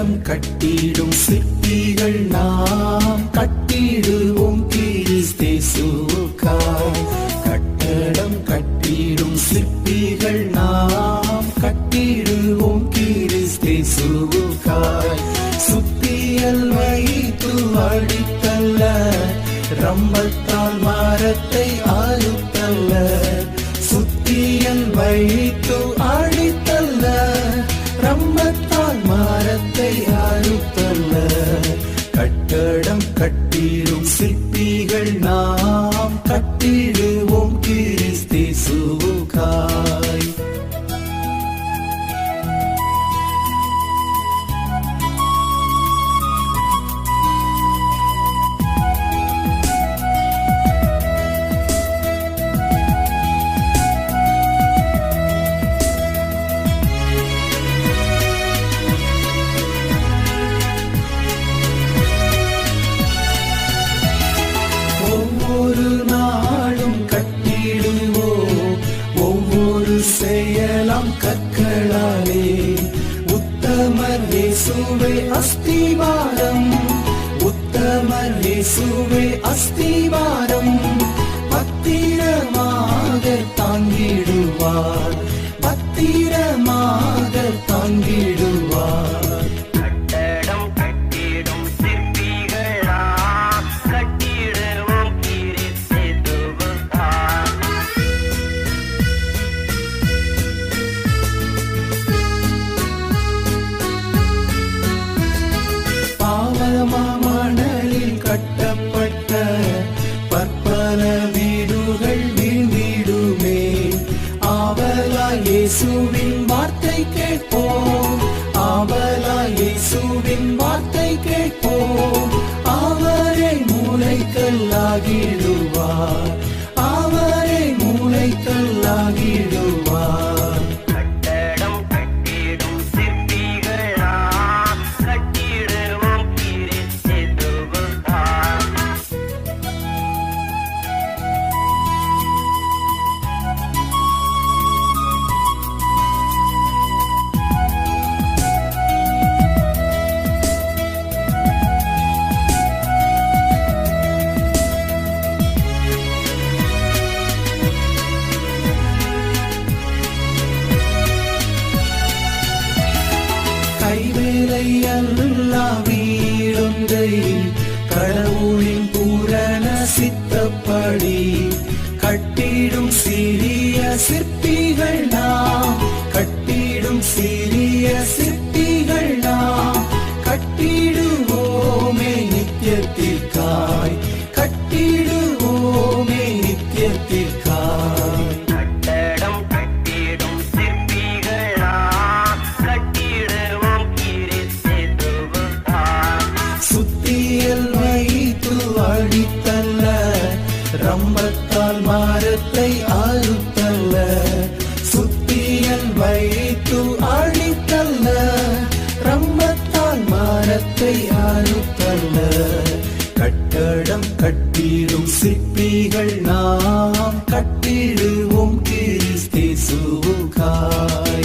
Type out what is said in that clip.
கட்டிடம் கட்டிடும் சிற்பிகள் நாம். கட்டிடுவோம் கிறிஸ்தேசுக்காய் கட்டடம் கட்டிடும் சிற்பிகள் நாம். கட்டிடுவோம் கிறிஸ்தேசுக்காய் சுத்தியல் வைத்து அடித்தல்ல. ரம்பத்தால் மரத்தை அறுத்தல்ல சுத்தியல் வைத்து கட்டிடும் சிற்பிகள் நாம் கட்டிடுவோம் கிறிஸ்தேசுக்காய் ஒவ்வொரு நாளும் கட்டிடுவோம் ஒவ்வொரு செயலாம் கற்களாலே. உத்தமர் இயேசுவே அஸ்திவாரம். உத்தமர் இயேசுவே அஸ்திவாரம். இயேசுவின் வார்த்தை கேட்போம். அவரை மூளைக்கல்லாகிடுவார் கைவேலை அல்லா வீடொன்றை கடவுளின் பூரண சித்தப்படி கட்டிடும் சிறிய சிற்ப உள்ளத்தை ஆளுத்தல்ல சுத்தியல் வைத்து அழித்தல்ல ரம்பத்தால் மானத்தை ஆளுத்தல்ல கட்டடம் கட்டிடும் சிற்பிகள் நாம் கட்டிடுவோம் கிறிஸ்தேசுவுக்காய்.